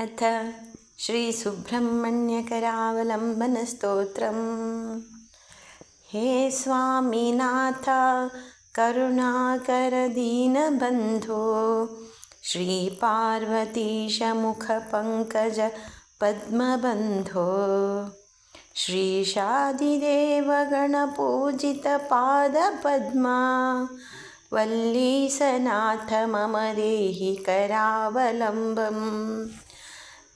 अथ श्रीसुब्रह्मण्यकरावलम्बनस्तोत्रम्। हे स्वामिनाथ करुणाकरदीनबन्धो श्रीपार्वतीशमुखपङ्कजपद्मबन्धो श्रीशादिदेवगणपूजितपादपद्मा वल्लीसनाथ मम देहि करावलम्बम्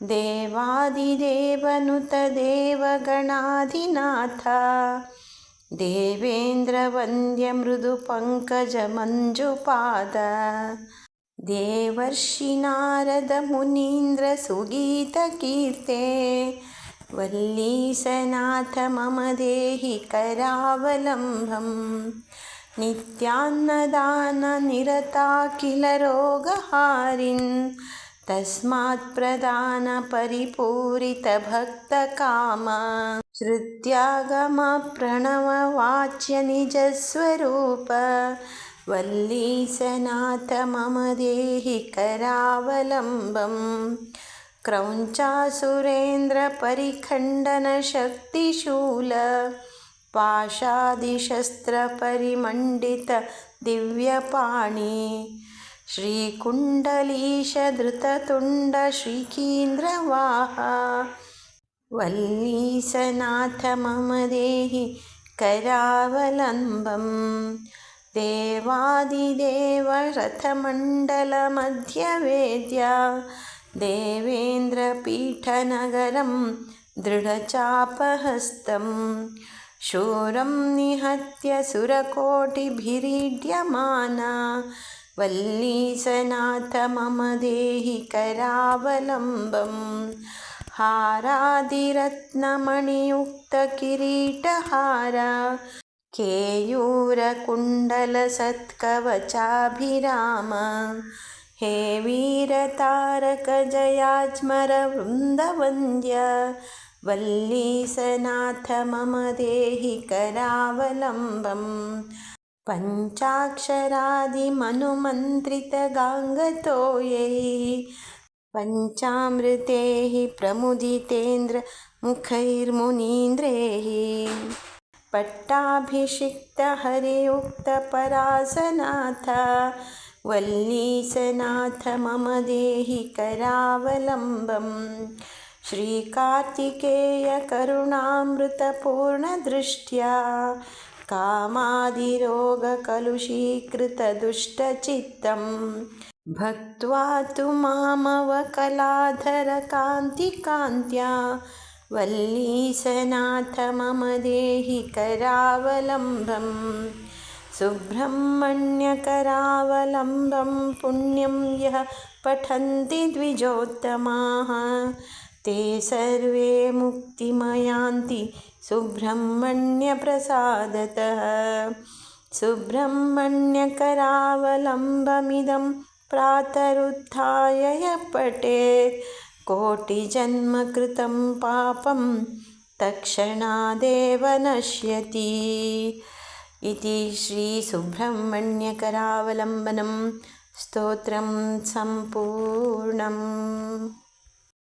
देवादिदेवनुतदेवगणाधिनाथ। देवेन्द्रवन्द्यमृदुपङ्कजमञ्जुपाद। देवर्षिनारदमुनीन्द्रसुगीतकीर्ते। वल्लीसनाथ मम देहि करावलम्बम् नित्यान्नदाननिरता किल रोगहारिन् तस्मात्प्रदानपरिपूरितभक्तकाम श्रुत्यागमप्रणववाच्यनिजस्वरूप। वल्लीसनाथ मम देहि करावलम्बम्। क्रौञ्चासुरेन्द्रपरिखण्डनशक्तिशूल। पाशादिशस्त्रपरिमण्डितदिव्यपाणि श्रीकुण्डलीशधृततुण्डश्रीकीन्द्रवाह वल्लीसनाथ मम देहि करावलम्बम् देवादिदेवरथमण्डलमध्यवेद्या देवेन्द्रपीठनगरं दृढचापहस्तं शूरं निहत्य सुरकोटिभिरीड्यमाना वल्लीसनाथ मम देहि करावलम्बम् हारादिरत्नमणियुक्तकिरीटहार केयूरकुण्डलसत्कवचाभिराम हे वीरतारकजयाज्मरवृन्दवन्द्य वल्लीसनाथ मम देहि करावलम्बम् पञ्चाक्षरादिमनुमन्त्रितगाङ्गतोयै पञ्चामृतैः प्रमुदितेन्द्रमुखैर्मुनीन्द्रैः पट्टाभिषिक्तहरियुक्तपरासनाथ वल्लीसनाथ मम देहि करावलम्बम् श्रीकार्तिकेयकरुणामृतपूर्णदृष्ट्या कामादिरोगकलुषीकृतदुष्टचित्तं भक्त्वा तु मामवकलाधरकान्तिकान्त्या। वल्लीसनाथ मम देहि करावलम्बम्। सुब्रह्मण्यकरावलम्बं पुण्यं यः पठन्ति द्विजोत्तमाः। ते सर्वे मुक्तिमयान्ति सुब्रह्मण्यप्रसादतः सुब्रह्मण्यकरावलम्बमिदं प्रातरुत्थाय पठेत् कोटिजन्मकृतं पापं तत्क्षणादेव नश्यति। इति श्रीसुब्रह्मण्यकरावलम्बनं स्तोत्रं सम्पूर्णम्